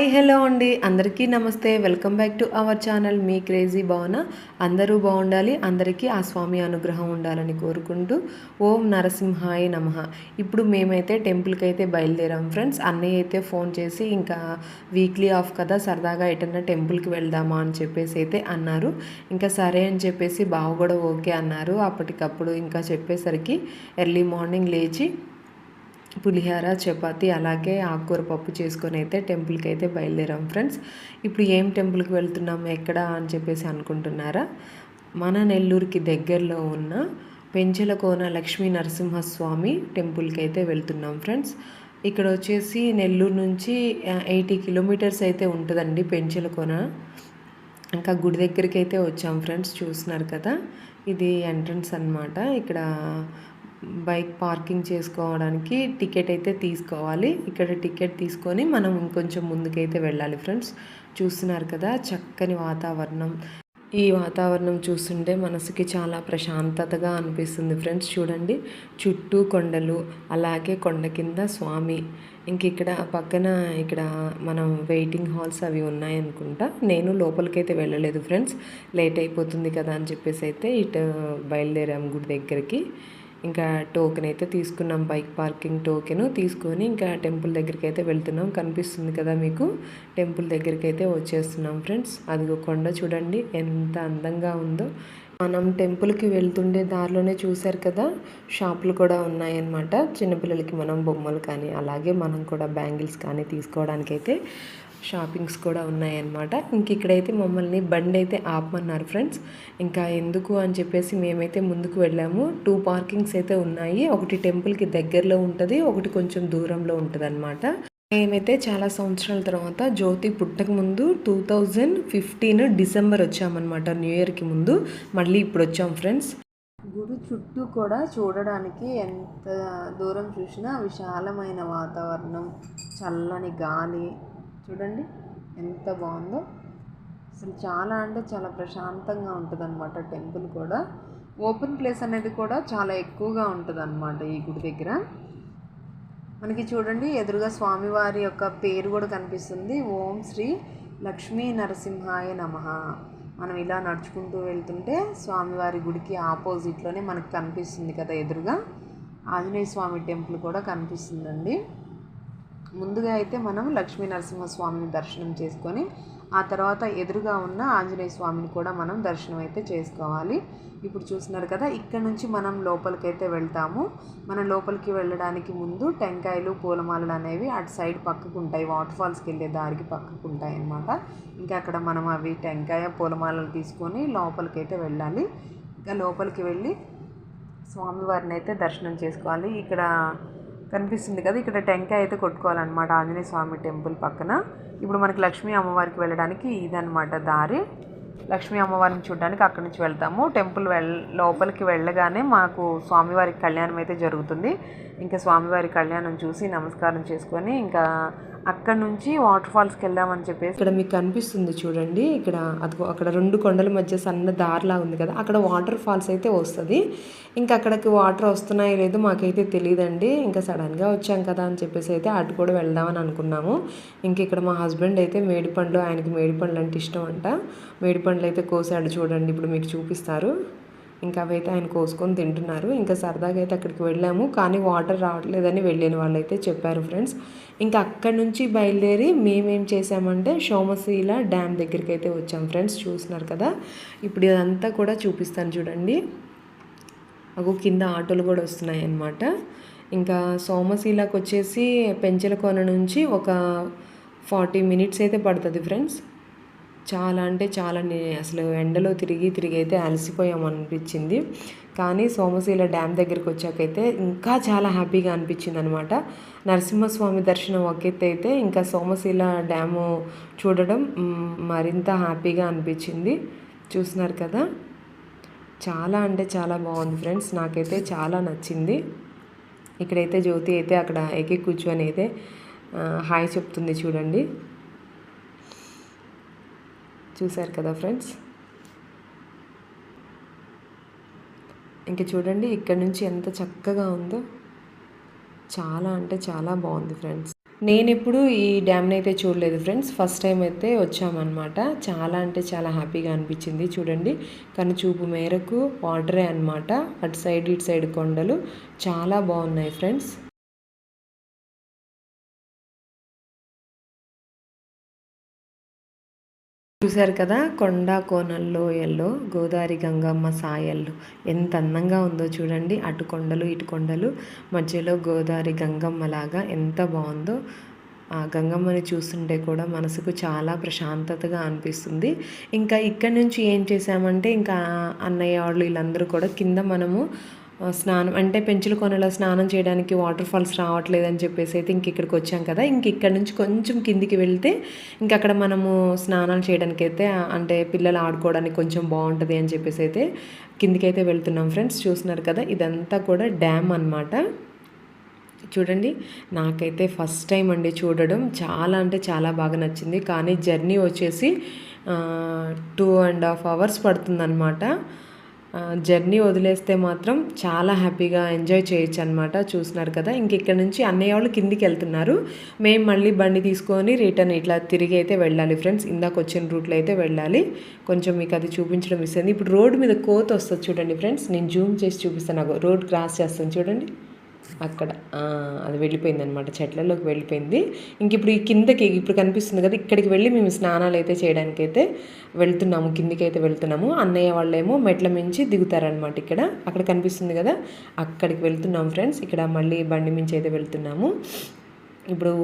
Hi hello అండి. అందరికీ నమస్తే. Welcome back to our channel. Me crazy Bhavana అందరూ బాగుండాలి అందరికీ ఆ స్వామి అనుగ్రహం ఉండాలని కోరుకుంటూ ఓం నరసింహాయ నమ. ఇప్పుడు మేమైతే టెంపుల్కి అయితే బయలుదేరాం ఫ్రెండ్స్. అన్నయ్య అయితే ఫోన్ చేసి ఇంకా వీక్లీ ఆఫ్ కదా సరదాగా ఎటన్నా టెంపుల్కి వెళ్దామా అని చెప్పేసి అయితే అన్నారు. ఇంకా సరే అని చెప్పేసి బావ కూడా ఓకే అన్నారు. అప్పటికప్పుడు ఇంకా చెప్పేసరికి ఎర్లీ మార్నింగ్ లేచి పులిహార చపాతి అలాగే ఆకుకూర పప్పు చేసుకొని అయితే టెంపుల్కి అయితే బయలుదేరాం ఫ్రెండ్స్. ఇప్పుడు ఏం టెంపుల్కి వెళ్తున్నాం ఎక్కడ అని చెప్పేసి అనుకుంటున్నారా? మన నెల్లూరుకి దగ్గరలో ఉన్న పెంచలకోన లక్ష్మీ నరసింహస్వామి టెంపుల్కి అయితే వెళ్తున్నాం ఫ్రెండ్స్. ఇక్కడ వచ్చేసి నెల్లూరు నుంచి ఎయిటీ కిలోమీటర్స్ అయితే ఉంటుందండి పెంచలకోన. ఇంకా గుడి దగ్గరికి అయితే వచ్చాం ఫ్రెండ్స్ చూస్తున్నారు కదా? ఇది ఎంట్రన్స్ అనమాట ఇక్కడ బైక్ పార్కింగ్ చేసుకోవడానికి టికెట్ అయితే తీసుకోవాలి. ఇక్కడ టికెట్ తీసుకొని మనం ఇంకొంచెం ముందుకైతే వెళ్ళాలి ఫ్రెండ్స్. చూస్తున్నారు కదా చక్కని వాతావరణం. ఈ వాతావరణం చూస్తుంటే మనసుకి చాలా ప్రశాంతతగా అనిపిస్తుంది ఫ్రెండ్స్. చూడండి చుట్టూ కొండలు అలాగే కొండ కింద స్వామి. ఇంక ఇక్కడ పక్కన ఇక్కడ మనం వెయిటింగ్ హాల్స్ అవి ఉన్నాయనుకుంటా. నేను లోపలికైతే వెళ్ళలేదు ఫ్రెండ్స్. లేట్ అయిపోతుంది కదా అని చెప్పేసి అయితే ఇటు బయలుదేరాం గుడి దగ్గరికి. ఇంకా టోకెన్ అయితే తీసుకున్నాం బైక్ పార్కింగ్ టోకెను తీసుకొని ఇంకా టెంపుల్ దగ్గరికి అయితే వెళ్తున్నాం. కనిపిస్తుంది కదా మీకు? టెంపుల్ దగ్గరికి అయితే వచ్చేస్తున్నాం ఫ్రెండ్స్ అదిగో కొండ చూడండి ఎంత అందంగా ఉందో. మనం టెంపుల్కి వెళ్తుండే దారిలోనే చూశారు కదా? షాపులు కూడా ఉన్నాయన్నమాట. చిన్నపిల్లలకి మనం బొమ్మలు కానీ అలాగే మనం కూడా బ్యాంగిల్స్ కానీ తీసుకోవడానికైతే షాపింగ్స్ కూడా ఉన్నాయన్నమాట. ఇంక ఇక్కడైతే మమ్మల్ని బండి అయితే ఆపమన్నారు ఫ్రెండ్స్. ఇంకా ఎందుకు అని చెప్పేసి మేమైతే ముందుకు వెళ్ళాము. టూ పార్కింగ్స్ అయితే ఉన్నాయి. ఒకటి టెంపుల్కి దగ్గరలో ఉంటుంది ఒకటి కొంచెం దూరంలో ఉంటుంది అనమాట మేమైతే చాలా సంవత్సరాల తర్వాత జ్యోతి పుట్టక ముందు టూ థౌజండ్ ఫిఫ్టీన్ డిసెంబర్ వచ్చామన్నమాట న్యూ ఇయర్కి ముందు. మళ్ళీ ఇప్పుడు వచ్చాం ఫ్రెండ్స్. గుడి చుట్టూ కూడా చూడడానికి ఎంత దూరం చూసినా విశాలమైన వాతావరణం చల్లని గాలి చూడండి ఎంత బాగుందో. అసలు చాలా అంటే చాలా ప్రశాంతంగా ఉంటుంది అనమాట టెంపుల్ కూడా. ఓపెన్ ప్లేస్ అనేది కూడా చాలా ఎక్కువగా ఉంటుంది అనమాట ఈ గుడి దగ్గర. మనకి చూడండి ఎదురుగా స్వామివారి యొక్క పేరు కూడా కనిపిస్తుంది. ఓం శ్రీ లక్ష్మీ నరసింహాయ నమ. మనం ఇలా నడుచుకుంటూ వెళ్తుంటే స్వామివారి గుడికి ఆపోజిట్లోనే మనకు కనిపిస్తుంది కదా ఎదురుగా. ఆంజనేయ స్వామి టెంపుల్ కూడా కనిపిస్తుందండి. ముందుగా అయితే మనం లక్ష్మీ నరసింహస్వామిని దర్శనం చేసుకొని ఆ తర్వాత ఎదురుగా ఉన్న ఆంజనేయ స్వామిని కూడా మనం దర్శనం అయితే చేసుకోవాలి. ఇప్పుడు చూస్తున్నారు కదా ఇక్కడ నుంచి మనం లోపలికైతే వెళ్తాము. మనం లోపలికి వెళ్ళడానికి ముందు టెంకాయలు పూలమాలలు అనేవి అటు సైడ్ పక్కకు ఉంటాయి వాటర్ ఫాల్స్కి వెళ్ళే దారికి పక్కకు ఉంటాయి అన్నమాట. ఇంకా అక్కడ మనం అవి టెంకాయ పూలమాలలు తీసుకొని లోపలికి అయితే వెళ్ళాలి. ఇంకా లోపలికి వెళ్ళి స్వామివారిని అయితే దర్శనం చేసుకోవాలి. ఇక్కడ కనిపిస్తుంది కదా ఇక్కడ టెంకాయ అయితే కొట్టుకోవాలన్నమాట. ఆంజనేయ స్వామి టెంపుల్ పక్కన. ఇప్పుడు మనకి లక్ష్మీ అమ్మవారికి వెళ్ళడానికి ఇదనమాట దారి. లక్ష్మీ అమ్మవారిని చూడడానికి అక్కడి నుంచి వెళ్తాము. టెంపుల్ వెళ్ లోపలికి వెళ్ళగానే మాకు స్వామివారికి కళ్యాణం అయితే జరుగుతుంది. ఇంకా స్వామివారి కళ్యాణం చూసి నమస్కారం చేసుకొని ఇంకా అక్కడ నుంచి వాటర్ ఫాల్స్కి వెళ్దామని చెప్పేసి. ఇక్కడ మీకు కనిపిస్తుంది చూడండి. ఇక్కడ అదిగో అక్కడ రెండు కొండల మధ్య సన్న దారిలా ఉంది కదా. అక్కడ వాటర్ ఫాల్స్ అయితే వస్తుంది. ఇంకా అక్కడికి వాటర్ వస్తున్నాయో లేదో మాకైతే తెలియదండి. ఇంకా సడన్గా వచ్చాం కదా అని చెప్పేసి అయితే అటు కూడా వెళ్దామని అనుకున్నాము. ఇంకా ఇక్కడ మా హస్బెండ్ అయితే మేడిపండ్లు ఆయనకి మేడిపండ్లు అంటే ఇష్టం అంట. మేడిపండ్లు అయితే కోసాడు చూడండి. ఇప్పుడు మీకు చూపిస్తారు. ఇంకా అవైతే ఆయన కోసుకొని తింటున్నారు. ఇంకా సరదాగా అయితే అక్కడికి వెళ్ళాము. కానీ వాటర్ రావట్లేదని వెళ్ళిన వాళ్ళు అయితే చెప్పారు ఫ్రెండ్స్. ఇంకా అక్కడి నుంచి బయలుదేరి మేమేం చేసామంటే సోమశీల డ్యామ్ దగ్గరికి అయితే వచ్చాం ఫ్రెండ్స్. చూస్తున్నారు కదా? ఇప్పుడు ఇదంతా కూడా చూపిస్తాను చూడండి. అగో కింద ఆటోలు కూడా వస్తున్నాయి అన్నమాట. ఇంకా సోమశీలకు వచ్చేసి పెంచలకోన నుంచి ఒక ఫార్టీ మినిట్స్ అయితే పడుతుంది ఫ్రెండ్స్. చాలా అంటే చాలా అసలు ఎండలో తిరిగి తిరిగి అయితే అలసిపోయాం అనిపించింది. కానీ సోమశీల డ్యామ్ దగ్గరికి వచ్చాకైతే ఇంకా చాలా హ్యాపీగా అనిపించింది అనమాట నరసింహస్వామి దర్శనం ఒకెత్తి అయితే ఇంకా సోమశీల డ్యాము చూడడం మరింత హ్యాపీగా అనిపించింది. చూస్తున్నారు కదా? చాలా అంటే చాలా బాగుంది ఫ్రెండ్స్. నాకైతే చాలా నచ్చింది. ఇక్కడైతే జ్యోతి అయితే అక్కడ ఎక్కి కూర్చొని అయితే హాయ్ చెప్తుంది చూడండి. చూశారు కదా ఫ్రెండ్స్? ఇంక చూడండి ఇక్కడ నుంచి ఎంత చక్కగా ఉందో. చాలా అంటే చాలా బాగుంది ఫ్రెండ్స్. నేను ఎప్పుడు ఈ డ్యామ్ని అయితే చూడలేదు ఫ్రెండ్స్. ఫస్ట్ టైం అయితే వచ్చామన్నమాట. చాలా అంటే చాలా హ్యాపీగా అనిపించింది చూడండి. కానీ చూపు మేరకు వాటరే అనమాట అటు సైడ్ ఇటు సైడ్ కొండలు. చాలా బాగున్నాయి ఫ్రెండ్స్. చూశారు కదా కొండ కోనల్లో ఎల్లో గోదావరి గంగమ్మ సాయల్లో. ఎంత అందంగా ఉందో చూడండి. అటు కొండలు ఇటు కొండలు మధ్యలో గోదావరి గంగమ్మ లాగా ఎంత బాగుందో. ఆ గంగమ్మని చూస్తుంటే కూడా మనసుకు చాలా ప్రశాంతతగా అనిపిస్తుంది. ఇంకా ఇక్కడ నుంచి ఏం చేసామంటే ఇంకా అన్నయ్య వాళ్ళు వీళ్ళందరూ కూడా కింద మనము స్నానం అంటే పెంచుల కొనలో స్నానం చేయడానికి వాటర్ ఫాల్స్ రావట్లేదని చెప్పేసి అయితే ఇంక ఇక్కడికి వచ్చాం కదా. ఇంక ఇక్కడ నుంచి కొంచెం కిందికి వెళ్తే ఇంక అక్కడ మనము స్నానాలు చేయడానికి అయితే అంటే పిల్లలు ఆడుకోవడానికి కొంచెం బాగుంటుంది అని చెప్పేసి అయితే కిందికి అయితే వెళ్తున్నాం ఫ్రెండ్స్. చూస్తున్నారు కదా ఇదంతా కూడా డ్యామ్ అనమాట చూడండి నాకైతే ఫస్ట్ టైం అండి చూడడం. చాలా అంటే చాలా బాగా నచ్చింది. కానీ జర్నీ వచ్చేసి టూ అండ్ హాఫ్ అవర్స్ పడుతుందన్నమాట. జర్నీ వదిలేస్తే మాత్రం చాలా హ్యాపీగా ఎంజాయ్ చేయొచ్చు అనమాట చూస్తున్నారు కదా ఇంక ఇక్కడ నుంచి అన్నయ్య వాళ్ళు కిందికి వెళ్తున్నారు. మేము మళ్ళీ బండి తీసుకొని రిటర్న్ ఇట్లా తిరిగి అయితే వెళ్ళాలి ఫ్రెండ్స్. ఇందాక వచ్చిన రూట్లో అయితే వెళ్ళాలి. కొంచెం మీకు అది చూపించడం ఇస్తుంది ఇప్పుడు రోడ్డు మీద కోత వస్తుంది చూడండి ఫ్రెండ్స్. నేను జూమ్ చేసి చూపిస్తాను. రోడ్ క్రాస్ చేస్తాను చూడండి. అక్కడ అది వెళ్ళిపోయింది అనమాట చెట్లలోకి వెళ్ళిపోయింది. ఇంక ఇప్పుడు ఈ కిందకి ఇప్పుడు కనిపిస్తుంది కదా ఇక్కడికి వెళ్ళి మేము స్నానాలు అయితే చేయడానికి అయితే వెళ్తున్నాము కిందికి అయితే వెళ్తున్నాము. అన్నయ్య వాళ్ళేమో మెట్ల మించి దిగుతారనమాట ఇక్కడ. అక్కడ కనిపిస్తుంది కదా అక్కడికి వెళ్తున్నాం ఫ్రెండ్స్. ఇక్కడ మళ్ళీ బండి మించి అయితే వెళ్తున్నాము. ఇప్పుడు